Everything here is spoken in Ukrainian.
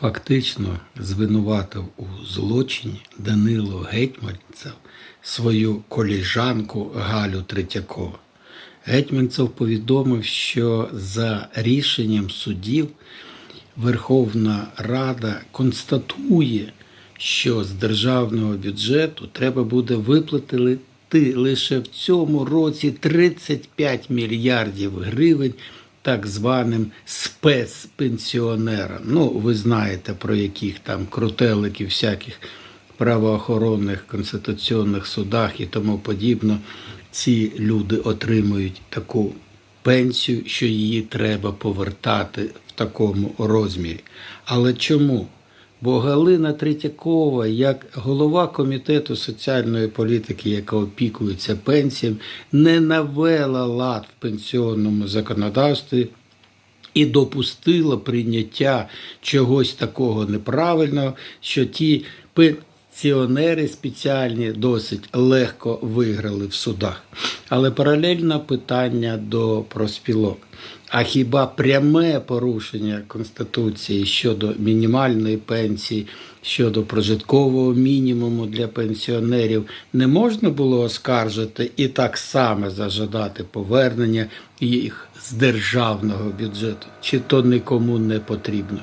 Фактично звинуватив у злочині Данило Гетьманцев свою коліжанку Галю Третьякова. Гетьманцев повідомив, що за рішенням судів Верховна Рада констатує, що з державного бюджету треба буде виплатити лише в цьому році 35 мільярдів гривень так званим спецпенсіонерам. Ну, ви знаєте, про яких там крутеликів всяких правоохоронних конституційних судах і тому подібно. Ці люди отримують таку пенсію, що її треба повертати в такому розмірі. Але чому? Бо Галина Третьякова, як голова комітету соціальної політики, яка опікується пенсіям, не навела лад в пенсіонному законодавстві і допустила прийняття чогось такого неправильного, що ті пенсіонери спеціальні досить легко виграли в судах. Але паралельно питання до проспілок. А хіба пряме порушення Конституції щодо мінімальної пенсії, щодо прожиткового мінімуму для пенсіонерів не можна було оскаржити і так само зажадати повернення їх з державного бюджету? Чи то нікому не потрібно?